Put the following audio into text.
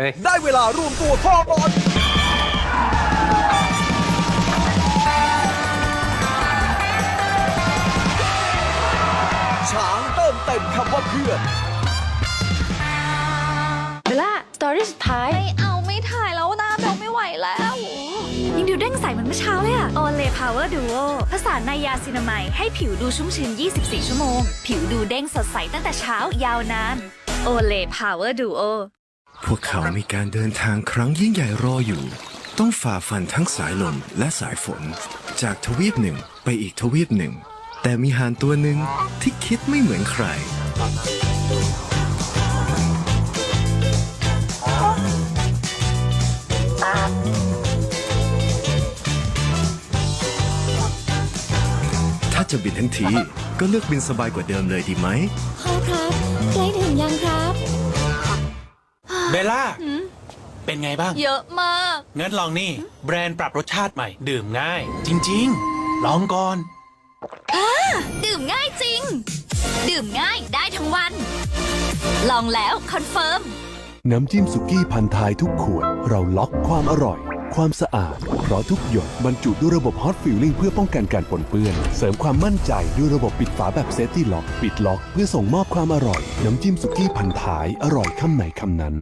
เฮ้ย ได้เวลารวมตัวพ่อบอลช้างเติมเต็มคำว่าเพื่อน เบลล่าสตอรี่สุดท้าย ไม่เอาไม่ถ่ายแล้วนะเบลไม่ไหวแล้วยังดูเด้งใสเหมือนเมื่อเช้าเลยอะโอเลพาวเวอร์ดูโอผสานในยาซินาไมด์ให้ผิวดูชุ่มชื้น 24 ชั่วโมง ผิวดูเด้งสดใสตั้งแต่เช้ายาวนานโอเลพาวเวอร์ดูโอ พวกเขามีการเดินทางครั้งยิ่งใหญ่รออยู่ ต้องฝ่าฟันทั้งสายลมและสายฝน จากทวีปหนึ่งไปอีกทวีปหนึ่ง แต่มีห่านตัวหนึ่งที่คิดไม่เหมือนใคร ถ้าจะบินทั้งทีก็เลือกบินสบายกว่าเดิมเลยดีไหม พ่อครับใกล้ถึงยังครับ เบลล่า เป็นไงบ้าง เยอะมาก งั้นลองนี่ แบรนด์ปรับรสชาติใหม่ ดื่มง่าย จริง ๆ ลองก่อนดื่มง่ายจริง ดื่มง่ายได้ทั้งวัน ลองแล้วคอนเฟิร์ม น้ำจิ้มสุกี้พันท้ายทุกขวด เราล็อกความอร่อย ความสะอาด เพราะทุกหยดบรรจุด้วยระบบ Hot Feeling เพื่อป้องกันการปนเปื้อน เสริมความมั่นใจด้วยระบบปิดฝาแบบเซฟตี้ล็อก ปิดล็อกเพื่อส่งมอบความอร่อย น้ำจิ้มสุกี้พันท้ายอร่อยคำไหนคำนั้น